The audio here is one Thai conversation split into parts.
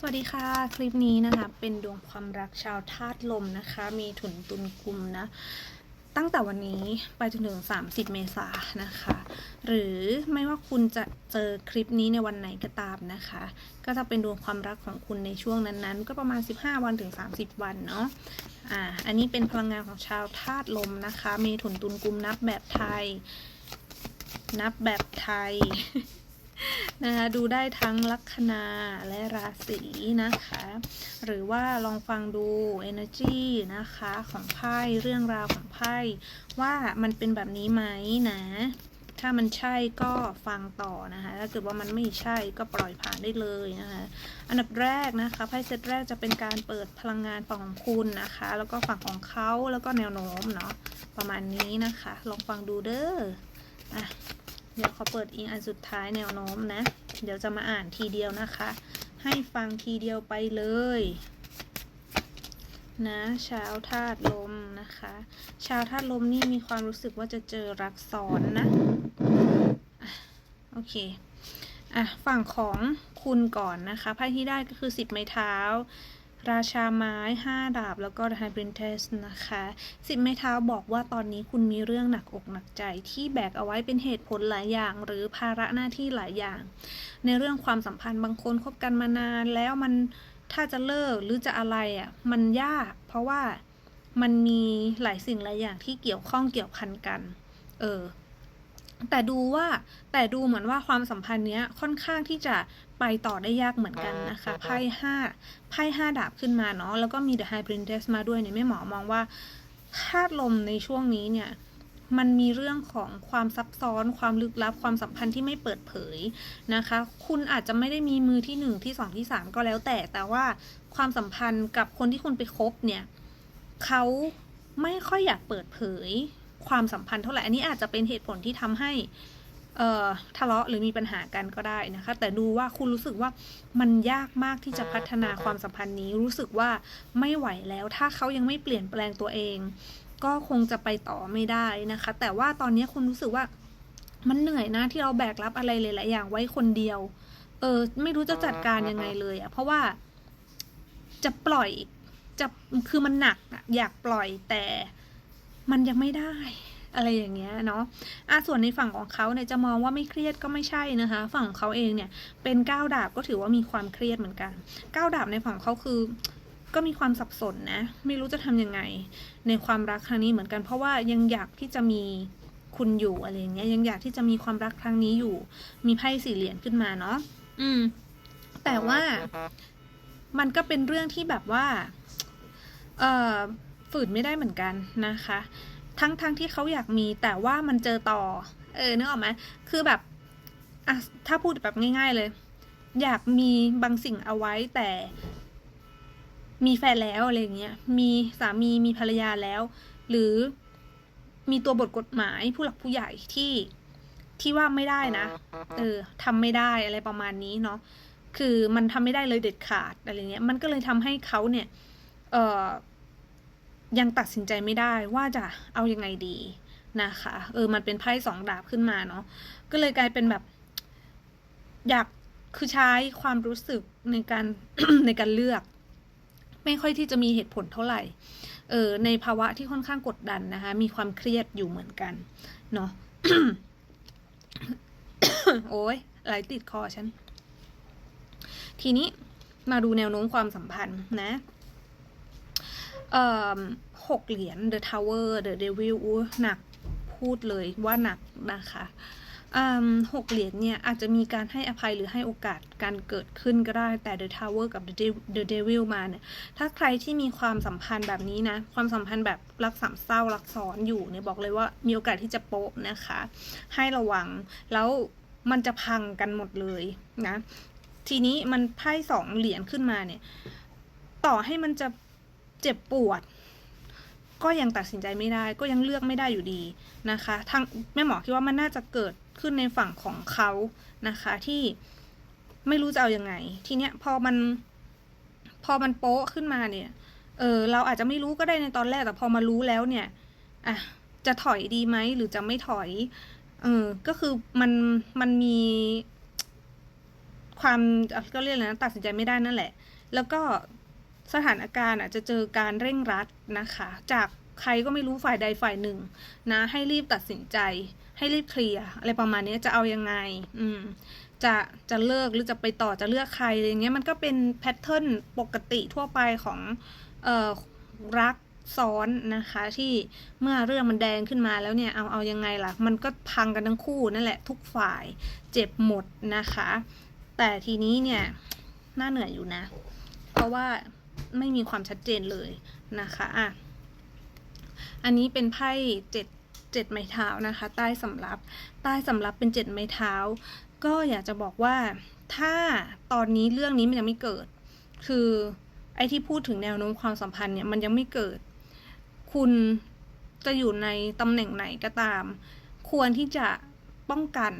สวัสดีค่ะ คลิปนี้นะคะ เป็นดวงความรักชาวธาตุลมนะคะ มีถุนตุนกุมนะ ตั้งแต่วันนี้ไปจนถึง 30 เมษายนนะคะ หรือไม่ว่าคุณจะเจอคลิปนี้ในวันไหนก็ตามนะคะ ก็จะเป็นดวงความรักของคุณในช่วงนั้นๆ ก็ประมาณ 15 วันถึง 30 วันเนาะอ่าอันนี้เป็นพลังงานของชาวธาตุลมนะคะ มีถุนตุนกุมนับแบบไทย นับแบบไทย นะคะดูได้ทั้งลัคนาและราศีนะคะ หรือว่าลองฟังดู energy นะคะของไพ่เรื่องราวของไพ่ว่ามันเป็นแบบนี้ไหมนะ ถ้ามันใช่ก็ฟังต่อนะคะถ้าเกิดว่ามันไม่ใช่ก็ปล่อยผ่านได้เลยนะคะอันดับแรกนะคะไพ่เซตแรกจะเป็นการเปิดพลังงานฝั่งของคุณนะคะ แล้วก็ฝั่งของเขาแล้วก็แนวโน้มเนาะประมาณนี้นะคะ ลองฟังดูเด้อ เดี๋ยวขอเปิดอิงอันสุดท้ายแนวโน้มนะ เดี๋ยวจะมาอ่านทีเดียวนะคะ ให้ฟังทีเดียวไปเลย นะชาวธาตุลมนะคะ ชาวธาตุลมนี่มีความรู้สึกว่าจะเจอรักซ้อนนะโอเคอะฝั่งของคุณก่อนนะคะไพ่ที่ได้ก็คือสิบไม้เท้า ราชาไม้ห้าดาบ แล้วก็ The High Princess นะคะสิบไม้เท้าบอกว่าตอนนี้คุณมีเรื่องหนักอกหนักใจที่แบกเอาไว้เป็นเหตุผลหลายอย่าง หรือภาระหน้าที่หลายอย่าง ในเรื่องความสัมพันธ์บางคนคบกันมานาน แล้วมันถ้าจะเลิกหรือจะอะไรอะ่ะมันยาก เพราะว่ามันมีหลายสิ่งหลายอย่างที่เกี่ยวข้องเกี่ยวพันกัน เออแต่ดูว่าแต่ดูเหมือนว่าความสัมพันธ์เนี้ยค่อนข้างที่จะ ไปต่อได้ยากเหมือนกันนะคะไพ่ห้าไพ่ห้าดาบขึ้นมาเนาะแล้วก็มี The High Princess มาด้วยเนี่ยแม่หมอมองว่าธาตุลมในช่วงนี้เนี่ยมันมีเรื่องของความซับซ้อน ความลึกลับ ความสัมพันธ์ที่ไม่เปิดเผยนะคะ คุณอาจจะไม่ได้มีมือที่หนึ่งที่สองที่สามก็แล้วแต่ แต่ว่าความสัมพันธ์กับคนที่คุณไปคบเนี่ยเขาไม่ค่อยอยากเปิดเผย ความสัมพันธ์เท่าไหร่ อันนี้อาจจะเป็นเหตุผลที่ทำให้ เอ่อทะเลาะหรือมีปัญหากันก็ได้นะคะ แต่ดูว่าคุณรู้สึกว่ามันยากมากที่จะพัฒนาความสัมพันธ์นี้ รู้สึกว่าไม่ไหวแล้ว ถ้าเขายังไม่เปลี่ยนแปลงตัวเอง ก็คงจะไปต่อไม่ได้นะคะ แต่ว่าตอนนี้คุณรู้สึกว่ามันเหนื่อยนะที่เราแบกรับอะไรหลายๆอย่างไว้คนเดียว เออไม่รู้จะจัดการยังไงเลยอะเพราะว่าจะปล่อยจะคือมันหนักอะอยากปล่อยแต่มันยังไม่ได้ อะไรอย่างเงี้ยเนาะอะส่วนในฝั่งของเขาเนี่ยจะมองว่าไม่เครียดก็ไม่ใช่นะคะ ฝั่งของเขาเองเนี่ยเป็นก้าวดาบก็ถือว่ามีความเครียดเหมือนกันก้าวดาบในฝั่งของเขาคือก็มีความสับสนนะ ไม่รู้จะทำยังไง ในความรักครั้งนี้เหมือนกัน เพราะว่ายังอยากที่จะมีคุณอยู่อะไรอย่างเงี้ยยังอยากที่จะมีความรักครั้งนี้อยู่ มีไพ่สี่เหรียญขึ้นมาเนาะอืม แต่ว่ามันก็เป็นเรื่องที่แบบว่า เอ่อฝืนไม่ได้เหมือนกันนะคะ ทั้งทงที่เขาอยากมีแต่ว่ามันเจอต่อ เออนึกออกไหมคือแบบอะถ้าพูดแบบง่าย ๆเลย อยากมีบางสิ่งเอาไว้แต่ มีแฟนแล้วอะไรอย่างเงี้ยมีสามีมีภรรยาแล้ว หรือมีตัวบทกฎหมายผู้หลักผู้ใหญ่ที่ที่ว่าไม่ได้นะ เออทำไม่ได้อะไรประมาณนี้เนาะ คือมันทำไม่ได้เลยเด็ดขาดอะไรเงี้ย มันก็เลยทำให้เขาเนี่ย เออ ยังตัดสินใจไม่ได้ว่าจะเอายังไงดีนะคะ เออมันเป็นไพ่สองดาบขึ้นมาเนาะก็เลยกลายเป็นแบบ อยากคือใช้ความรู้สึกในการในการเลือก ไม่ค่อยที่จะมีเหตุผลเท่าไหร่เออในภาวะที่ค่อนข้างกดดันนะคะ มีความเครียดอยู่เหมือนกันเนาะโอ้ยไหลติดคอฉัน ทีนี้มาดูแนวโน้มความสัมพันธ์นะ เอ่อหกเหรียญ The Tower The Devil อู้หนักพูดเลยว่าหนักนะคะหกเหรียญเนี่ยอาจจะมีการให้อภัยหรือให้โอกาสการเกิดขึ้นก็ได้แต่ The Tower กับ The The Devil มาเนี่ยถ้าใครที่มีความสัมพันธ์แบบนี้นะ ความสัมพันธ์แบบรักสามเศร้ารักซ้อนอยู่เนี่ยบอกเลยว่ามีโอกาสที่จะโป๊ะนะคะ ให้ระวังแล้วมันจะพังกันหมดเลยนะ ทีนี้มันไพ่สองเหรียญขึ้นมาเนี่ย ต่อให้มันจะ เจ็บปวด ก็ยังตัดสินใจไม่ได้ ก็ยังเลือกไม่ได้อยู่ดีนะคะทางแม่หมอคิดว่ามันน่าจะเกิดขึ้นในฝั่งของเขานะคะที่ไม่รู้จะเอาอยัางไง ทีเนี้ยพอมันพอมันโป๊ะขึ้นมาเนี่ยเออเราอาจจะไม่รู้ก็ได้ในตอนแรกแต่พอมารู้แล้วเนี่ยอะจะถอยดีไหมหรือจะไม่ถอยเออก็คือมันมันมีความก็เรียกอะไรนะตัดสินใจไม่ได้นั่นแหละ แล้วก็ สถานการณ์อะจะเจอการเร่งรัดนะคะ จากใครก็ไม่รู้ฝ่ายใดฝ่ายหนึ่งนะให้รีบตัดสินใจ ให้รีบเคลียร์อะไรประมาณนี้จะเอายังไง อืมจะจะเลิกหรือจะไปต่อจะเลือกใครอะไรเงี้ยมันก็เป็นแพทเทิร์นปกติทั่วไปของเอ่อรักซ้อนนะคะที่เมื่อเรื่องมันแดงขึ้นมาแล้วเนี่ยเอาเอายังไงล่ะ มันก็พังกันทั้งคู่นั่นแหละทุกฝ่ายเจ็บหมดนะคะ แต่ทีนี้เนี่ยน่าเหนื่อยอยู่นะ เพราะว่า ไม่มีความชัดเจนเลยนะคะอะอันนี้เป็นไพ่เจ็ดเจ็ดไม้เท้านะคะ ใต้สำรับ ใต้สำรับเป็นเจ็ดไม้เท้า ก็อยากจะบอกว่าถ้าตอนนี้เรื่องนี้มันยังไม่เกิด คือไอ้ที่พูดถึงแนวโน้มความสัมพันธ์เนี่ยมันยังไม่เกิด คุณจะอยู่ในตำแหน่งไหนก็ตาม ควรที่จะป้องกัน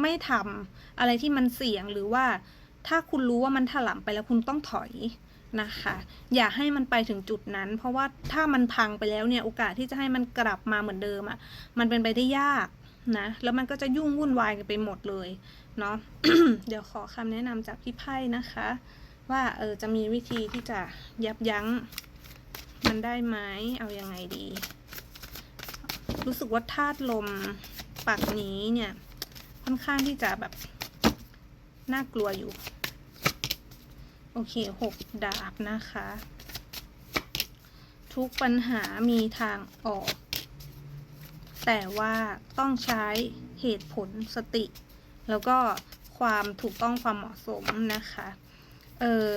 ไม่ทำอะไรที่มันเสี่ยงหรือว่าถ้าคุณรู้ว่ามันถลำไปแล้วคุณต้องถอย นะคะ อย่าให้มันไปถึงจุดนั้น เพราะว่าถ้ามันพังไปแล้วเนี่ยโอกาสที่จะให้มันกลับมาเหมือนเดิมอะ่ะมันเป็นไปได้ยากนะแล้วมันก็จะยุ่งวุ่นวายกันไปหมดเลยเนาะเดี๋ยวขอคำแนะนำจากพี่ไพ่นะคะ ว่าเออจะมีวิธีที่จะยับยั้งมันได้ไหมเอายังไงดี รู้สึกว่าธาตุลมปักนี้เนี่ยค่อนข้างที่จะแบบน่ากลัวอยู่ โอเคหกดาบนะคะ ทุกปัญหามีทางออก แต่ว่าต้องใช้เหตุผลสติ แล้วก็ความถูกต้องความเหมาะสมนะคะ เอ่อ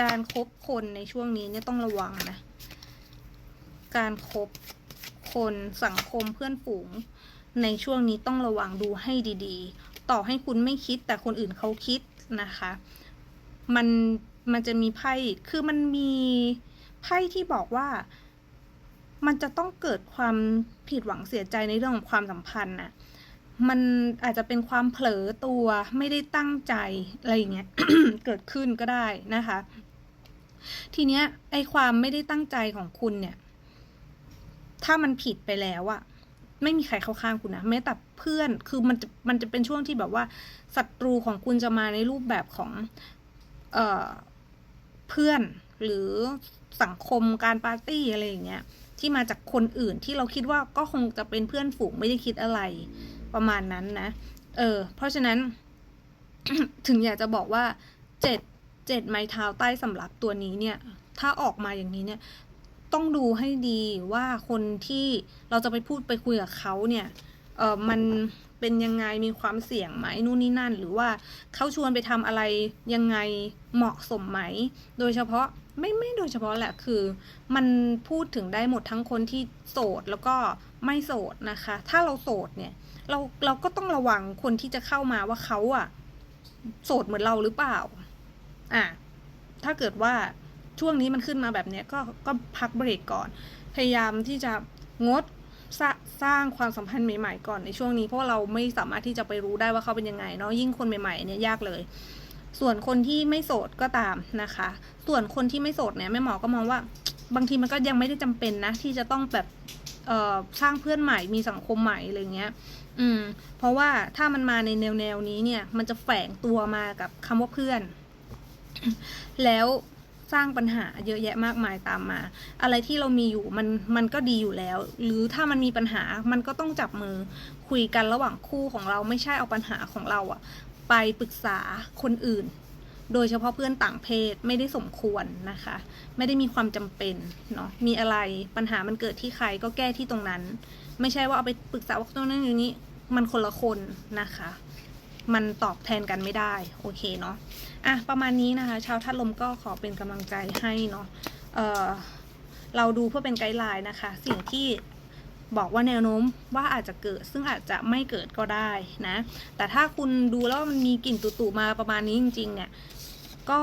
การครบคนในช่วงนี้เนี่ยต้องระวังนะ การครบคนสังคมเพื่อนฝูง ในช่วงนี้ต้องระวังดูให้ดีๆ ต่อให้คุณไม่คิดแต่คนอื่นเขาคิดนะคะ มันมันจะมีไพ่คือมันมีไพ่ที่บอกว่า มันจะต้องเกิดความผิดหวังเสียใจในเรื่องของความสัมพันธ์น่ะ มันอาจจะเป็นความเผลอตัวไม่ได้ตั้งใจอะไรอย่างเงี้ยเกิดขึ้นก็ได้นะคะ ทีเนี้ย ไอความไม่ได้ตั้งใจของคุณเนี่ย ถ้ามันผิดไปแล้วอะไม่มีใครเข้าข้างคุณนะแม้แต่เพื่อนคือมันจะมันจะเป็นช่วงที่แบบว่าศัตรูของคุณจะมาในรูปแบบของ เอ่อเพื่อนหรือสังคมการปาร์ตี้อะไรอย่างเงี้ยที่มาจากคนอื่นที่เราคิดว่าก็คงจะเป็นเพื่อนฝูงไม่ได้คิดอะไรประมาณนั้นนะ เออ เพราะฉะนั้น ถึงอยากจะบอกว่าเจ็ดเจ็ดไม้เท้าใต้สำรับตัวนี้เนี่ย ถ้าออกมาอย่างนี้เนี่ย ต้องดูให้ดีว่าคนที่เราจะไปพูดไปคุยกับเขาเนี่ย เออมัน เป็นยังไงมีความเสี่ยงไหมนู่นนี่นั่น หรือว่าเขาชวนไปทำอะไรยังไงเหมาะสมไหม โดยเฉพาะไม่ไม่โดยเฉพาะแหละคือ มันพูดถึงได้หมดทั้งคนที่โสดแล้วก็ไม่โสดนะคะ ถ้าเราโสดเนี่ย เราเราก็ต้องระวังคนที่จะเข้ามาว่าเขาอะโสดเหมือนเราหรือเปล่า อะถ้าเกิดว่าช่วงนี้มันขึ้นมาแบบเนี้ยก็ก็พักเบรกก่อน พยายามที่จะงด สร้าสร้างความสัมพันธ์ใหม่ๆก่อนในช่วงนี้ เพราะเราไม่สามารถที่จะไปรู้ได้ว่าเขาเป็นยังไงเนาะยิ่งคนใหม่ๆเนี่ยยากเลย ส่วนคนที่ไม่โสดก็ตามนะคะ ส่วนคนที่ไม่โสดเนี่ยแม่หมอก็มองว่า บางทีมันก็ยังไม่ได้จำเป็นนะ ที่จะต้องแบบสร้างเพื่อนใหม่มีสังคมใหม่อะไรเงี้ย อืม เพราะว่าถ้ามันมาในแนวแนวนี้เนี่ย มันจะแฝงตัวมากับคำว่าเพื่อน แล้ว สร้างปัญหาเยอะแยะมากมายตามมา อะไรที่เรามีอยู่มันมันก็ดีอยู่แล้ว หรือถ้ามันมีปัญหามันก็ต้องจับมือคุยกันระหว่างคู่ของเราไม่ใช่เอาปัญหาของเราอะไปปรึกษาคนอื่น โดยเฉพาะเพื่อนต่างเพศไม่ได้สมควรนะคะ ไม่ได้มีความจำเป็นเนาะมีอะไรปัญหามันเกิดที่ใครก็แก้ที่ตรงนั้น ไม่ใช่ว่าเอาไปปรึกษาว่าตรงนั้นอย่นี้มันคนละคนนะคะ มันตอบแทนกันไม่ได้ โอเคเนาะอะประมาณนี้นะคะ ชาวทัดลมก็ขอเป็นกำลังใจให้เนาะเออเราดูเพื่อเป็นไกด์ไลน์นะคะ สิ่งที่บอกว่าแนวโน้มว่าอาจจะเกิด ซึ่งอาจจะไม่เกิดก็ได้นะ แต่ถ้าคุณดูแล้วมันมีกลิ่นตุ่ๆมาประมาณนี้จริง ๆ เนี่ย ก็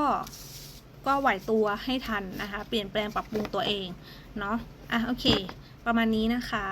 ก็ไหวตัวให้ทันนะคะ เปลี่ยนแปลงปรับปรุงตัวเอง เนาะอะโอเค ประมาณนี้นะคะ